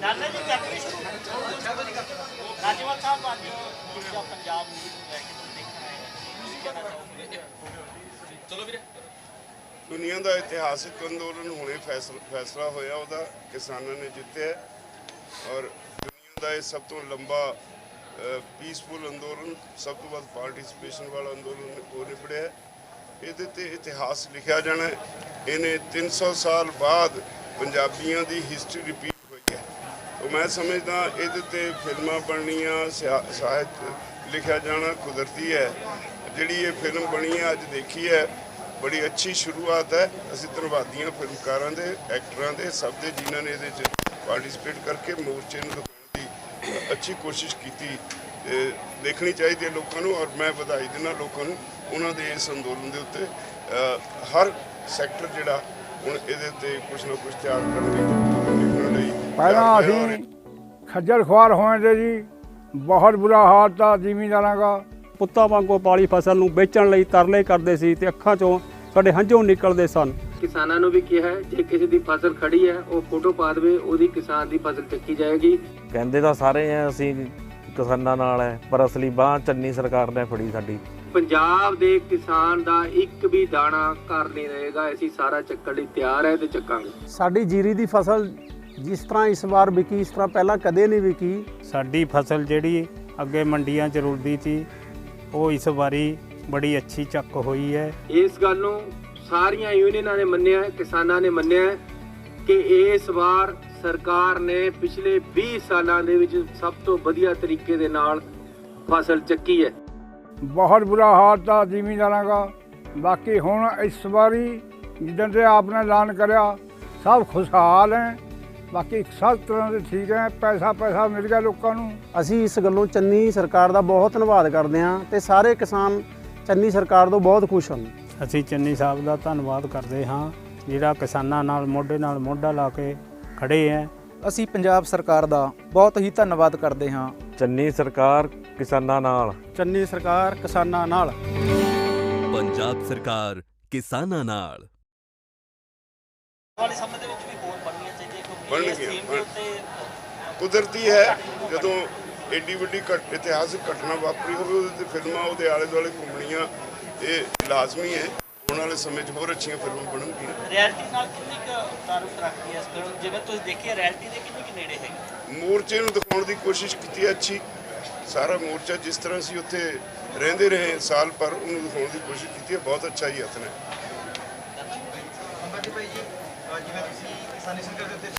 ਨਾਨਾ ਜੀ ਕਰਨੀ ਸ਼ੁਰੂ ਰਾਜਵੰਤ ਸਾਹਿਬ ਅੱਜ ਦੂਜਾ ਪੰਜਾਬ ਨੂੰ ਲੈ ਕੇ ਤੁਸੀਂ ਦੇਖਣਾ ਹੈ। ਤੁਸੀਂ ਕਹਿਣਾ ਚਾਹੋਗੇ? ਦੁਨੀਆ ਦਾ ਇਤਿਹਾਸਿਕ ਅੰਦੋਲਨ ਹੁਣੇ ਫੈਸਲਾ ਹੋਇਆ ਉਹਦਾ ਕਿਸਾਨਾਂ ਨੇ ਜਿੱਤਿਆ ਹੈ। ਔਰ ਦੁਨੀਆ ਦਾ ਇਹ ਸਭ ਤੋਂ ਲੰਬਾ ਪੀਸਫੁਲ ਅੰਦੋਲਨ ਸਭ ਤੋਂ ਵੱਧ ਪਾਰਟਿਸਿਪੇਸ਼ਨ ਵਾਲਾ ਅੰਦੋਲਨ ਨਿਬੜਿਆ ਹੈ। ਇਹਦੇ ਤੇ ਇਤਿਹਾਸ ਲਿਖਿਆ ਜਾਣਾ। ਇਹਨੇ 300 ਸਾਲ ਬਾਅਦ ਪੰਜਾਬੀਆਂ ਦੀ ਹਿਸਟਰੀ ਰਿਪੀਟ ਉਹ ਮੈਂ ਸਮਝਦਾ ਇਹਦੇ ਤੇ ਫਿਲਮਾਂ ਬਣਨੀਆਂ, ਸਿਆ- ਸਾਹਿਤ ਲਿਖਿਆ ਜਾਣਾ ਕੁਦਰਤੀ ਹੈ। ਜਿਹੜੀ ਇਹ ਫਿਲਮ ਬਣੀ ਹੈ, ਅੱਜ ਦੇਖੀ ਹੈ, ਬੜੀ ਅੱਛੀ ਸ਼ੁਰੂਆਤ ਹੈ। ਅਸੀਂ ਧੰਨਵਾਦੀਆਂ ਫਿਲਮਕਾਰਾਂ ਦੇ, ਐਕਟਰਾਂ ਦੇ, ਸਭ ਦੇ, ਜਿਨ੍ਹਾਂ ਨੇ ਇਹਦੇ 'ਚ ਪਾਰਟਿਸਿਪੇਟ ਕਰਕੇ ਮੋਰਚੇ ਨੂੰ ਦਿਖਾਉਣ ਦੀ ਅੱਛੀ ਕੋਸ਼ਿਸ਼ ਕੀਤੀ। ਤੇ ਦੇਖਣੀ ਚਾਹੀਦੀ ਹੈ ਲੋਕਾਂ ਨੂੰ ਔਰ ਮੈਂ ਵਧਾਈ ਦਿੰਦਾ ਲੋਕਾਂ ਨੂੰ ਉਹਨਾਂ ਦੇ ਇਸ ਅੰਦੋਲਨ ਦੇ ਉੱਤੇ। ਹਰ ਸੈਕਟਰ ਜਿਹੜਾ ਹੁਣ ਇਹਦੇ ਤੇ ਕੁਝ ਨਾ ਕੁਝ ਤਿਆਰ ਕਰਨ ਲਈ ਦੇਖਣ ਲਈ ਪਹਿਲਾਂ ਅਸੀਂ ਖੱਜਲ ਖੁਆਰ ਹੋਏ ਤੇ ਜੀ ਬਹੁਤ ਬੁਰਾ ਹਾਲ ਤਾਂ ਜ਼ਿਮੀਂਦਾਰਾਂ ਦਾ। ਪੁੱਤਾਂ ਵਾਂਗੂ ਪਾਲੀ ਫਸਲ ਨੂੰ ਵੇਚਣ ਲਈ ਤਰਲੇ ਕਰਦੇ ਸੀ ਤੇ ਅੱਖਾਂ 'ਚੋਂ ਸਾਡੇ ਹੰਝੂ ਨਿਕਲਦੇ ਸਨ। ਕਿਸਾਨਾਂ ਨੂੰ ਵੀ ਕਿਹਾ ਹੈ ਜੇ ਕਿਸੇ ਦੀ ਫਸਲ ਖੜੀ ਹੈ ਉਹ ਫੋਟੋ ਪਾ ਦੇਵੇ ਉਹਦੀ ਕਿਸਾਨ ਦੀ ਫਸਲ ਚੱਕੀ ਜਾਏਗੀ। ਕਹਿੰਦੇ ਤਾਂ ਸਾਰੇ ਆ ਅਸੀਂ ਕਿਸਾਨਾਂ ਨਾਲ ਹੈ ਪਰ ਅਸਲੀ ਬਾਹ ਚੰਨੀ ਸਰਕਾਰ ਨੇ ਫੜੀ ਸਾਡੀ। ਪੰਜਾਬ ਦੇ ਕਿਸਾਨ ਦਾ ਇੱਕ ਵੀ ਦਾਣਾ ਘਰ ਨਹੀਂ ਰਹੇਗਾ। ਅਸੀਂ ਸਾਰਾ ਚੱਕਣ ਲਈ ਤਿਆਰ ਹੈ ਤੇ ਚੱਕਾਂਗੇ। ਸਾਡੀ ਜੀਰੀ ਦੀ ਫਸਲ ਜਿਸ ਤਰ੍ਹਾਂ ਇਸ ਵਾਰ ਵਿਕੀ ਇਸ ਤਰ੍ਹਾਂ ਪਹਿਲਾਂ ਕਦੇ ਨਹੀਂ ਵਿਕੀ। ਸਾਡੀ ਫਸਲ ਜਿਹੜੀ ਅੱਗੇ ਮੰਡੀਆਂ 'ਚ ਰੁਲਦੀ ਸੀ ਉਹ ਇਸ ਵਾਰੀ ਬੜੀ ਅੱਛੀ ਚੱਕ ਹੋਈ ਹੈ। ਇਸ ਗੱਲ ਨੂੰ ਸਾਰੀਆਂ ਯੂਨੀਅਨਾਂ ਨੇ ਮੰਨਿਆ ਹੈ ਕਿਸਾਨਾਂ ਨੇ ਮੰਨਿਆ ਹੈ ਕਿ ਇਸ ਵਾਰ ਸਰਕਾਰ ਨੇ ਪਿਛਲੇ 20 ਸਾਲਾਂ ਦੇ ਵਿੱਚ ਸਭ ਤੋਂ ਵਧੀਆ ਤਰੀਕੇ ਦੇ ਨਾਲ ਫਸਲ ਚੱਕੀ ਹੈ। ਬਹੁਤ ਬੁਰਾ ਹਾਲ ਤਾਂ ਜ਼ਿਮੀਂਦਾਰਾਂ ਦਾ। ਬਾਕੀ ਹੁਣ ਇਸ ਵਾਰੀ ਜਿੱਦਾਂ ਤੇ ਆਪ ਨੇ ਐਲਾਨ ਕਰਿਆ ਸਭ ਖੁਸ਼ਹਾਲ ਹੈ। ਬਾਕੀ ਸਭ ਤਰ੍ਹਾਂ ਦੇ ਠੀਕ ਹੈ ਪੈਸਾ ਪੈਸਾ ਮਿਲ ਗਿਆ ਲੋਕਾਂ ਨੂੰ। ਅਸੀਂ ਇਸ ਗੱਲੋਂ ਚੰਨੀ ਸਰਕਾਰ ਦਾ ਬਹੁਤ ਧੰਨਵਾਦ ਕਰਦੇ ਹਾਂ ਤੇ ਸਾਰੇ ਕਿਸਾਨ ਚੰਨੀ ਸਰਕਾਰ ਤੋਂ ਬਹੁਤ ਖੁਸ਼ ਹਨ। ਅਸੀਂ ਚੰਨੀ ਸਾਹਿਬ ਦਾ ਧੰਨਵਾਦ ਕਰਦੇ ਹਾਂ ਜਿਹੜਾ ਕਿਸਾਨਾਂ ਨਾਲ ਮੋਢੇ ਨਾਲ ਮੋਢਾ ਲਾ ਕੇ ਖੜੇ ਹੈ। ਅਸੀਂ ਪੰਜਾਬ ਸਰਕਾਰ ਦਾ ਬਹੁਤ ਹੀ ਧੰਨਵਾਦ ਕਰਦੇ ਹਾਂ। ਚੰਨੀ ਸਰਕਾਰ ਕਿਸਾਨਾਂ ਨਾਲ। ਚੰਨੀ ਸਰਕਾਰ ਕਿਸਾਨਾਂ ਨਾਲ। ਪੰਜਾਬ ਸਰਕਾਰ ਕਿਸਾਨਾਂ ਨਾਲ। ਵਾਲੇ ਸਮੇਂ ਦੇ ਵਿੱਚ ਵੀ ਹੋਰ ਬਣਨੀਆਂ ਚਾਹੀਦੀਆਂ ਕਿਉਂਕਿ ਬਣ ਇਸ ਗਈਆਂ, ਥੀਮ ਦੇ ਬਣ- ਉੱਤੇ ਕੁਦਰਤੀ ਹੈ ਜਦੋਂ ਏਡੀ ਵੱਡੀ ਘਟ ਇਤਿਹਾਸਕ ਘਟਨਾ ਵਾਪਰੀ ਹੋਵੇ ਉਹਦੇ ਤੇ ਫਿਲਮਾਂ ਉਹਦੇ ਆਲੇ ਦੁਆਲੇ ਘੁੰਮਣੀਆਂ ਇਹ ਲਾਜ਼ਮੀ ਹੈ। ਆਉਣ ਵਾਲੇ ਸਮੇਂ 'ਚ ਹੋਰ ਅੱਛੀਆਂ ਫਿਲਮਾਂ ਬਣਨਗੀਆਂ। ਰਿਐਲਿਟੀ ਨਾਲ ਕਿੰਨੀ ਕੁ ਤਾਰੁਕ ਰੱਖਦੀ ਹੈ ਇਸ ਫਿਲਮ ਜਿਵੇਂ ਤੁਸੀਂ ਦੇਖੀ ਰਿਐਲਿਟੀ ਦੇ ਕਿੰਨੀ ਕੁ ਨੇੜੇ ਹੈ ਮੋਰਚੇ ਨੂੰ ਦਿਖਾਉਣ ਦੀ ਕੋਸ਼ਿਸ਼ ਕੀਤੀ ਹੈ ਅੱਛੀ ਸਾਰਾ ਮੋਰਚਾ ਜਿਸ ਤਰ੍ਹਾਂ ਸੀ ਉੱਥੇ ਰਹਿੰਦੇ ਰਹੇ ਸਾਲ ਪਰ ਉਹਨੂੰ ਦਿਖਾਉਣ ਦੀ ਕੋਸ਼ਿਸ਼ ਕੀਤੀ ਹੈ ਬਹੁਤ ਅੱਛਾ ਹੀ ਯਤਨ ਹੈ ਅੰਬਾਜੀ ਭਾਈ ਜੀ ਅਹ ਜਿਵੇਂ ਤੁਸੀਂ ਕਿਸਾਨੀ ਸੰਘਰਸ਼ ਦੇ ਉੱਤੇ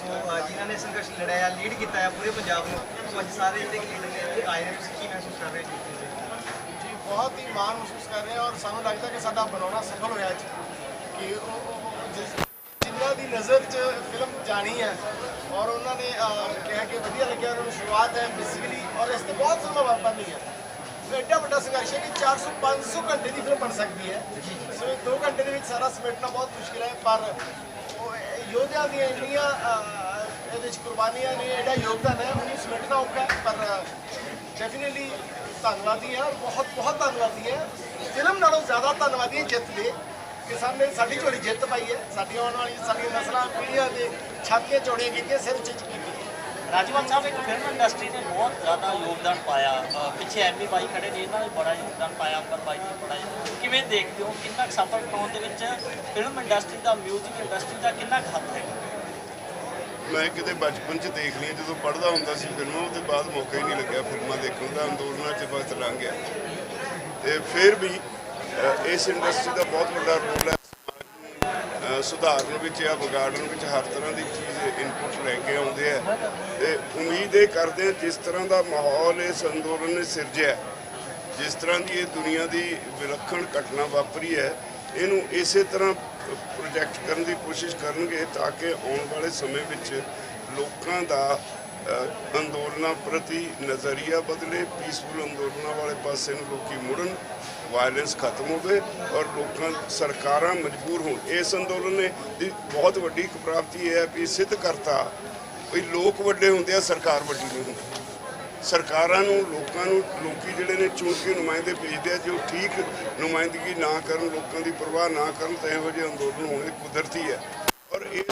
ਸੋ ਅਹ ਜਿਨ੍ਹਾਂ ਨੇ ਸੰਘਰਸ਼ ਲੜਾਇਆ ਲੀਡ ਕੀਤਾ ਹੈ ਪੂਰੇ ਪੰਜਾਬ ਨੂੰ ਸੋ ਅੱਜ ਸਾਰੇ ਜਿਹੜੇ ਲੀਡਰ ਨੇ ਇੱਥੇ ਆਏ ਨੇ ਤੁਸੀਂ ਕੀ ਮਹਿਸੂਸ ਕਰ ਰਹੇ ਹੋ ਜੀ ਬਹੁਤ ਹੀ ਮਾਣ ਮਹਿਸੂਸ ਕਰ ਰਹੇ ਹਾਂ ਔਰ ਸਾਨੂੰ ਲੱਗਦਾ ਕਿ ਸਾਡਾ ਬਣਾਉਣਾ ਸਫਲ ਹੋਇਆ ਅੱਜ ਕਿ ਉਹ ਜਿਸ ਜਿਨ੍ਹਾਂ ਦੀ ਨਜ਼ਰ 'ਚ ਫਿਲਮ ਜਾਣੀ ਹੈ ਔਰ ਉਹਨਾਂ ਨੇ ਕਿਹਾ ਕਿ ਵਧੀਆ ਲੱਗਿਆ, ਉਹਨਾਂ ਨੂੰ ਸ਼ੁਰੂਆਤ ਹੈ ਬੇਸਿਕਲੀ ਔਰ ਇਸ ਤੇ ਬਹੁਤ ਫਿਲਮਾਂ ਬਣਨੀ ਹੈ। ਸੋ ਐਡਾ ਵੱਡਾ ਸੰਘਰਸ਼ ਹੈ ਕਿ 400 500 ਘੰਟੇ ਦੀ ਫਿਲਮ ਬਣ ਸਕਦੀ ਹੈ। ਸੋ 2 ਘੰਟੇ ਦੇ ਵਿੱਚ ਸਾਰਾ ਸਮੇਟਣਾ ਬਹੁਤ ਮੁਸ਼ਕਿਲ ਹੈ, ਪਰ ਉਹ ਯੋਧਿਆਂ ਦੀਆਂ ਇੰਨੀਆਂ ਇਹਦੇ ਵਿੱਚ ਕੁਰਬਾਨੀਆਂ ਨੇ ਐਡਾ ਯੋਗਦਾਨ ਹੈ, ਉਹਨੂੰ ਸਮੇਟਣਾ ਔਖਾ ਹੈ, ਪਰ ਡੈਫੀਨਿਟਲੀ ਧੰਨਵਾਦੀ ਹਾਂ, ਬਹੁਤ ਬਹੁਤ ਧੰਨਵਾਦੀ ਹੈ। ਫਿਲਮ ਨਾਲੋਂ ਜ਼ਿਆਦਾ ਧੰਨਵਾਦੀ ਹੈ ਜਿੱਤ ਲਈ। ਕਿ ਸਾਹਮਣੇ ਸਾਡੀ ਝੋਲੀ ਜਿੱਤ ਪਾਈ ਹੈ। ਸਾਡੀ ਆਉਣ ਵਾਲੀ ਸਾਡੀਆਂ ਨਸਲਾਂ ਪੀੜ੍ਹੀਆਂ ਦੇ ਛਾਤੀਆਂ ਚੌੜੀਆਂ ਕੀਤੀਆਂ ਸਿਰ ਉੱਚੇ ਕੀਤੀ ਰਾਜਵੰਤ ਸਾਹਿਬ ਇੱਕ ਫਿਲਮ ਇੰਡਸਟਰੀ ਨੇ ਬਹੁਤ ਜ਼ਿਆਦਾ ਯੋਗਦਾਨ ਪਾਇਆ। ਪਿੱਛੇ ਐਮੀ ਬਾਈ ਖੜੇ ਨੇ ਇਹਨਾਂ ਨੇ ਬੜਾ ਯੋਗਦਾਨ ਪਾਇਆ ਅੰਬਰ ਬਾਈ ਨੇ ਬੜਾ ਯੋਗਦਾਨ- ਕਿਵੇਂ ਦੇਖਦੇ ਹੋ ਕਿੰਨਾ ਕੁ ਸਫਲ ਪਾਉਣ ਦੇ ਵਿੱਚ ਫਿਲਮ ਇੰਡਸਟਰੀ ਦਾ 뮤직 ਇੰਡਸਟਰੀ ਦਾ ਕਿੰਨਾ ਕੁ ਹੱਥ ਹੈ ਮੈਂ ਕਿਤੇ ਬਚਪਨ 'ਚ ਦੇਖ ਲਈਆਂ ਜਦੋਂ ਪੜ੍ਹਦਾ ਹੁੰਦਾ ਸੀ ਫਿਲਮਾਂ ਉਹਦੇ ਬਾਅਦ ਮੌਕਾ ਹੀ ਨਹੀਂ ਲੱਗਿਆ ਫਿਲਮਾਂ ਦੇਖਣ ਦਾ ਅੰਦੋਲਨਾਂ 'ਚ ਵਕਤ ਲੰਘ ਗਿਆ। ਤੇ ਫਿਰ ਵੀ ਇਸ ਇੰਡਸਟਰੀ ਦਾ ਬਹੁਤ ਵੱਡਾ ਰੋਲ ਹੈ। ਅ, ਸੁਧਾਰਨ ਵਿੱਚ ਜਾਂ ਵਿਗਾੜਨ ਵਿੱਚ ਹਰ ਤਰ੍ਹਾਂ ਦੀ ਚੀਜ਼ ਇਨਪੁਟ ਲੈ ਕੇ ਆਉਂਦੇ ਆ। ਤੇ ਉਮੀਦ ਇਹ ਕਰਦੇ ਆ ਜਿਸ ਤਰ੍ਹਾਂ ਦਾ ਮਾਹੌਲ ਇਸ ਅੰਦੋਲਨ ਨੇ ਸਿਰਜਿਆ ਜਿਸ ਤਰ੍ਹਾਂ ਦੀ ਇਹ ਦੁਨੀਆ ਦੀ ਵਿਲੱਖਣ ਘਟਨਾ ਵਾਪਰੀ ਹੈ ਇਹਨੂੰ ਇਸੇ ਤਰ੍ਹਾਂ ਪ੍ਰੋਜੈਕਟ ਕਰਨ ਦੀ ਕੋਸ਼ਿਸ਼ ਕਰਨਗੇ ਤਾਂ ਕਿ ਆਉਣ ਵਾਲੇ ਸਮੇਂ ਵਿੱਚ ਲੋਕਾਂ ਦਾ ਅੰਦੋਲਨਾਂ ਪ੍ਰਤੀ ਨਜ਼ਰੀਆ ਬਦਲੇ ਪੀਸਫੁਲ ਅੰਦੋਲਨਾਂ ਵਾਲੇ ਪਾਸੇ ਨੂੰ ਲੋਕੀ ਮੁੜਨ ਵਾਇਲੈਂਸ ਖਤਮ ਹੋਵੇ ਔਰ ਲੋਕਾਂ, ਸਰਕਾਰਾਂ ਮਜਬੂਰ ਹੋਣ। ਇਸ ਅੰਦੋਲਨ ਨੇ ਦੀ ਬਹੁਤ ਵੱਡੀ ਇੱਕ ਪ੍ਰਾਪਤੀ ਇਹ ਹੈ ਵੀ ਸਿੱਧ ਕਰਤਾ ਵੀ ਲੋਕ ਵੱਡੇ ਹੁੰਦੇ ਆ, ਸਰਕਾਰ ਵੱਡੀ ਨਹੀਂ ਹੁੰਦੀ। ਸਰਕਾਰਾਂ ਨੂੰ, ਲੋਕਾਂ ਨੂੰ, ਲੋਕੀ ਜਿਹੜੇ ਨੇ ਚੁਣ ਕੇ ਨੁਮਾਇੰਦੇ ਭੇਜਦੇ ਆ, ਜੋ ਠੀਕ ਨੁਮਾਇੰਦਗੀ ਨਾ ਕਰਨ, ਲੋਕਾਂ ਦੀ ਪਰਵਾਹ ਨਾ ਕਰਨ, ਤਾਂ ਇਹੋ ਜਿਹੇ ਅੰਦੋਲਨ ਹੋਣੇ ਕੁਦਰਤੀ ਹੈ ਔਰ ਇਸ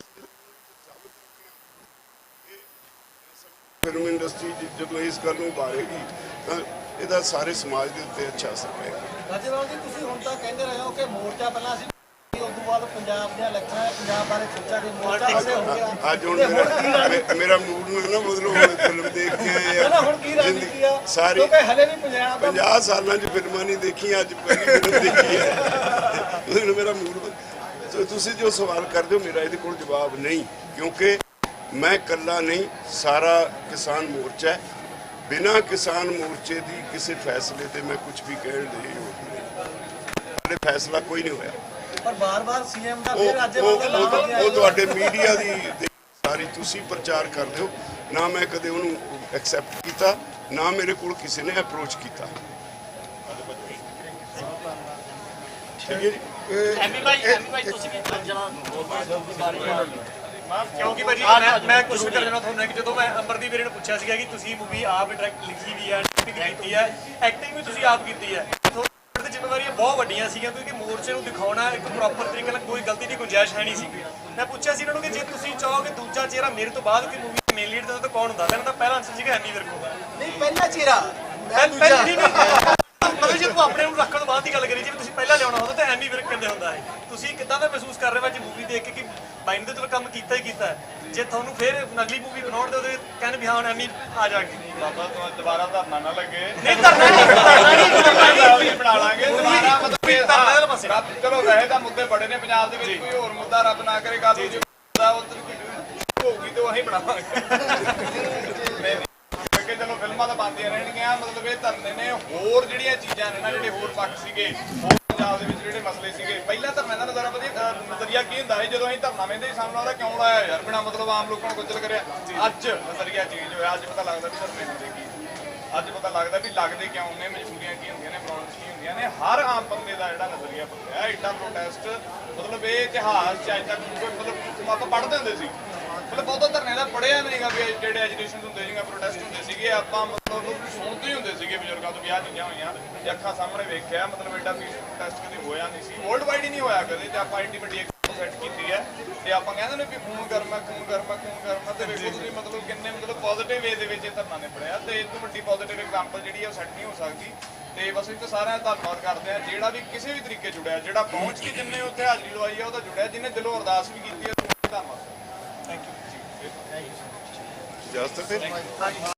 ਫਿਲਮ ਇੰਡਸਟਰੀ ਜਦੋਂ ਇਸ ਗੱਲ ਨੂੰ ਉਭਾਰੇਗੀ ਤਾਂ ਇਹਦਾ ਸਾਰੇ ਸਮਾਜ ਦੇ ਉੱਤੇ ਅੱਛਾ ਅਸਰ ਪਏਗਾ। ਰਾਜੇਵਾਲ ਜੀ ਤੁਸੀਂ ਹੁਣ ਤਾਂ ਕਹਿੰਦੇ ਰਹੇ ਹੋ ਕਿ ਮੋਰਚਾ ਪਹਿਲਾਂ ਸੀ ਉਸ ਤੋਂ ਬਾਅਦ ਪੰਜਾਬ ਦੀਆਂ ਇਲੈਕਸ਼ਨਾਂ ਪੰਜਾਬ ਬਾਰੇ ਸੋਚਾਂਗੇ ਮੋਰਚਾ ਕਿਸੇ ਹੋ ਗਿਆ? ਅੱਜ ਹੁਣ ਤੇ ਹੁਣ ਕੀ ਮੇਰਾ ਰਣਨੀਤੀ ਮੇ- ਮੇਰਾ ਮੂਡ ਨੂੰ ਨਾ ਬਦਲੋ ਹੁਣ ਫਿਲਮ ਦੇਖ ਕੇ ਆਏ ਹੈ ਆ। ਨਾ ਹੁਣ ਕੀ ਰਣਨੀਤੀ ਆ? ਸਾਰੀ ਕਿਉਂਕਿ ਹਲੇ ਵੀ ਪੰਜਾਬ ਦਾ 50 ਸਾਲਾਂ 'ਚ ਫਿਲਮਾਂ ਨਹੀਂ ਦੇਖੀਆਂ ਅੱਜ ਪਹਿਲੀ ਫਿਲਮ ਦੇਖੀ ਹੈ। ਹੁਣ ਮੇਰਾ ਮੂਡ ਬਦ- ਸੋ ਤੁਸੀਂ ਜੋ ਸਵਾਲ ਕਰਦੇ ਹੋ ਮੇਰਾ ਇਹਦੇ ਕੋਲ ਜਵਾਬ ਨਹੀਂ ਕਿਉਂਕਿ ਮੈਂ ਇਕੱਲਾ ਨਹੀਂ ਸਾਰਾ ਕਿਸਾਨ ਮੋਰਚਾ ਹੈ। ਬਿਨਾਂ ਕਿਸਾਨ ਮੋਰਚੇ ਦੀ ਕਿਸੇ ਫੈਸਲੇ ਤੇ ਮੈਂ ਕੁਝ ਵੀ ਕਹਿਣ ਦੇ ਯੋਗ ਨਹੀਂ। ਹਾਲੇ ਫੈਸਲਾ ਕੋਈ ਨਹੀਂ ਹੋਇਆ। ਪਰ ਬਾਰ-ਬਾਰ ਸੀਐਮ ਦਾ ਫਿਰ ਦਾ ਉਹ ਤੁਹਾਡੇ ਮੀਡੀਆ ਦੀ ਸਾਰੀ ਤੁਸੀਂ ਪ੍ਰਚਾਰ ਕਰਦੇ ਹੋ। ਨਾ ਮੈਂ ਕਦੇ ਉਹਨੂੰ ਐਕਸੈਪਟ ਕੀਤਾ ਨਾ ਮੇਰੇ ਕੋਲ ਕਿਸੇ ਨੇ ਅਪਰੋਚ ਕੀਤਾ। ਠੀਕ ਹੈ ਜੀ। ਐਮੀ ਭਾਈ ਐਮੀ ਭਾਈ ਤੁਸੀਂ ਵੀ ਜਣਾ ਕਿਉਂਕਿ ਭਾਜੀ ਮੈਂ ਮੈਂ ਕੁਝ ਕਰ ਦੇਣਾ ਤੁਹਾਨੂੰ ਕਿ ਜਦੋਂ ਮੈਂ ਅੰਬਰਦੀਪ ਵੀਰੇ ਨੂੰ ਪੁੱਛਿਆ ਸੀਗਾ ਕਿ ਤੁਸੀਂ ਮੂਵੀ ਆਪ ਡਾਇਰੈਕਟ ਲਿਖੀ ਵੀ ਹੈ ਕੀਤੀ ਹੈ ਐਕਟਿੰਗ ਵੀ ਤੁਸੀਂ ਆਪ ਕੀਤੀ ਹੈ। ਤੁਹਾਡੀ ਜ਼ਿੰਮੇਵਾਰੀਆਂ ਬਹੁਤ ਵੱਡੀਆਂ ਸੀਗੀਆਂ ਕਿਉਂਕਿ ਮੋਰਚੇ ਨੂੰ ਦਿਖਾਉਣਾ ਇੱਕ ਪ੍ਰੋਪਰ ਤਰੀਕੇ ਨਾਲ ਕੋਈ ਗਲਤੀ ਦੀ ਗੁੰਜਾਇਸ਼ ਹੈ ਨਹੀਂ ਸੀ ਮੈਂ ਪੁੱਛਿਆ ਸੀ ਇਹਨਾਂ ਨੂੰ ਕਿ ਜੇ ਤੁਸੀਂ ਚਾਹੋਗੇ ਦੂਜਾ ਚਿਹਰਾ ਮੇਰੇ ਤੋਂ ਬਾਅਦ ਕੋਈ ਮੂਵੀ ਮੇਨ ਲੀਡ ਦਾ ਤਾਂ ਕੌਣ ਹੁੰਦਾ? ਇਹਨਾਂ ਦਾ ਪਹਿਲਾ ਆਨਸਰ ਸੀਗਾ ਐਮੀ ਵਿਰਕ ਨਹੀਂ ਪਹਿਲਾ ਚਿਹਰਾ। ਮੈਂ ਦੂਜਾ। ਮਤਲਬ ਜੇ ਤੂੰ ਆਪਣੇ ਨੂੰ ਰੱਖਣ ਤੋਂ ਬਾਅਦ ਦੀ ਗੱਲ ਕਰੀ ਜਿਵੇਂ ਤੁਸੀਂ ਪਹਿਲਾਂ ਲਿਆਉਣਾ ਹੁੰਦਾ ਤਾਂ ਐਮੀ ਵਿਰਕ ਕਹਿੰਦੇ ਹੁੰਦਾ ਹੈ ਤੁਸੀਂ ਕਿੱਦਾਂ ਦਾ ਮਹਿਸੂਸ ਕਰ ਰਹੇ ਹੋ ਅੱਜ ਮੂਵੀ ਦੇਖ ਕੇ ਕਿ ਬਾਈ ਨੇ ਤਾਂ ਕੰਮ ਕੀਤਾ ਹੀ ਕੀਤਾ ਹੈ। ਜੇ ਤੁਹਾਨੂੰ ਫਿਰ ਅਗਲੀ ਮੂਵੀ ਬਣਾਉਣ ਦੇ ਉਹਦੇ ਕਹਿੰਦੇ ਵੀ ਹਾਂ ਹੁਣ ਐਮੀ ਆ ਜਾਗੇ ਬਾਬਾ ਤੋਂ ਦੁਬਾਰਾ ਧਰਨਾ ਨਾ ਲੱਗੇ। ਨਹੀਂ ਧਰਨਾ ਨਹੀਂ ਧਰਨਾ ਨਹੀਂ ਧਰਨਾ ਨਹੀਂ ਬਣਾ ਲਾਂਗੇ। ਦੁਬਾਰਾ ਮਤਲਬ ਕਿ ਧਰਨਾ ਵਾਲੇ ਪਾਸੇ। ਰੱਬ ਚਲੋ ਵੈਸੇ ਤਾਂ ਮੁੱਦੇ ਬੜੇ ਨੇ ਪੰਜਾਬ ਦੇ ਵਿੱਚ। ਕੋਈ ਹੋਰ ਮੁੱਦਾ ਰੱਬ ਨਾ ਕਰੇ ਨੂੰ ਜੇ ਮੁੱਦਾ ਉੱਧਰ ਕੋਈ ਹੋਊਗੀ ਤੇ ਉਹ ਅਸੀਂ ਬਣਾਵਾਂਗੇ। ਨਹੀਂ, ਕਿਉਂਕਿ ਚਲੋ ਫਿਲਮਾਂ ਤਾਂ ਬਣਦੀਆਂ ਰਹਿਣਗੀਆਂ। ਮਤਲਬ ਇਹ ਧਰਨੇ ਨੇ ਹੋਰ ਜਿਹੜੀਆਂ ਚੀਜ਼ਾਂ ਨੇ ਨਾ ਜਿਹੜੇ ਹੋਰ ਪੱਖ ਸੀਗੇ ਹੋਰ ਪੰਜਾਬ ਦੇ ਵਿੱਚ ਜਿਹੜੇ ਮਸਲੇ ਸੀਗੇ, ਪਹਿਲਾਂ ਧਰਨੇ ਦਾ ਨਜ਼ਰ ਵਧੀਆ ਨਜ਼ਰੀਆ ਕੀ ਹੁੰਦਾ ਸੀ? ਜਦੋਂ ਅਸੀਂ ਧਰਨਾ ਵੇਂਦੇ ਸਾਹਮਣੇ ਉਹਦਾ ਕਿਉਂ ਲਾਇਆ ਯਾਰ? ਬਿਨਾ ਮਤਲਬ ਆਮ ਲੋਕਾਂ ਨੂੰ ਗੁੱਜਲ ਕਰਿਆ? ਅੱਜ ਨਜ਼ਰੀਆ ਚੇਂਜ ਹੋਇਆ। ਅੱਜ ਪਤਾ ਲੱਗਦਾ ਵੀ ਧਰਨੇ ਹੁੰਦੇ ਕੀ ਅੱਜ ਪਤਾ ਲੱਗਦਾ ਵੀ ਲੱਗਦੇ ਕਿਉਂ ਨੇ, ਮਜਬੂਰੀਆਂ ਕੀ ਹੁੰਦੀਆਂ ਨੇ ਪ੍ਰੋਬਲਮਸ ਕੀ ਹੁੰਦੀਆਂ ਨੇ। ਹਰ ਆਮ ਬੰਦੇ ਦਾ ਜਿਹੜਾ ਨਜ਼ਰੀਆ ਬਦਲਿਆ ਐਡਾ ਪ੍ਰੋਟੈਸਟ ਮਤਲਬ ਇਹ ਇਤਿਹਾਸ ਚ ਅੱਜ ਤੱਕ ਕੋਈ ਮਤਲਬ ਆਪਾਂ ਪੜ੍ਹਦੇ ਹੁੰਦੇ ਸੀ। ਮਤਲਬ ਬਹੁਤਾ ਧਰਨੇ ਦਾ ਪੜਿਆ ਨਹੀਂਗਾ ਵੀ ਜਿਹੜੇ ਐਜੂਕੇਸ਼ਨ ਹੁੰਦੇ ਸੀਗੇ ਪ੍ਰੋਟੈਸਟ ਹੁੰਦੇ ਸੀਗੇ, ਆਪਾਂ ਮਤਲਬ ਸੀਗੇ ਬਜ਼ੁਰਗਾਂ ਤੋਂ ਵੀ ਆਹ ਚੀਜ਼ਾਂ ਹੋਈਆਂ ਤੇ ਅੱਖਾਂ ਸਾਹਮਣੇ ਵੇਖਿਆ ਮਤਲਬ ਐਡਾ ਵੀ ਪ੍ਰੋਟੈਸਟ ਕਦੇ ਹੋਇਆ ਨਹੀਂ ਸੀ। ਵਰਲਡ ਵਾਈਡ ਹੀ ਨਹੀਂ ਹੋਇਆ ਕਦੇ ਤੇ ਆਪਾਂ ਐਡੀ ਵੱਡੀ ਸੈੱਟ ਕੀਤੀ ਹੈ ਤੇ ਆਪਾਂ ਕਹਿੰਦੇ ਨੇ ਵੀ ਖੂਨ ਗਰਮ ਖੂਨ ਗਰਮ ਖੂਨ ਗਰਮ ਤੇ ਵੇਖੋ ਤੁਸੀਂ ਮਤਲਬ ਕਿੰਨੇ ਮਤਲਬ ਪੋਜ਼ਿਟਿਵ ਵੇ ਦੇ ਵਿੱਚ ਇਹ ਧਰਨਾ ਨੇ ਪੜਿਆ ਤੇ ਇਹ ਤੋਂ ਵੱਡੀ ਪੋਜ਼ਿਟਿਵ ਐਗਜ਼ਾਮਪਲ ਜਿਹੜੀ ਹੈ ਉਹ ਸੈੱਟ ਨਹੀਂ ਹੋ ਸਕਦੀ। ਤੇ ਬਸ ਅਸੀਂ ਤਾਂ ਸਾਰਿਆਂ ਦਾ ਧੰਨਵਾਦ ਕਰਦੇ ਆ ਜਿਹੜਾ ਵੀ ਕਿਸੇ ਵੀ ਤਰੀਕੇ ਜੁੜਿਆ ਜਿਹੜਾ ਪਹੁੰਚ ਕੇ ਜਿੰਨੇ ਉੱਥੇ ਹਾਜ਼ਰੀ ਲਵਾਈ ਆ ਉਹਦਾ ਜੁੜਿਆ। ਜਿਹਨੇ ਦਿਲੋਂ ਅਰਦਾਸ ਵੀ ਕੀਤੀ ਹੈ ਧੰਨਵਾਦ। ਥੈਂਕ ਯੂ ਹੈ ਫਿਰ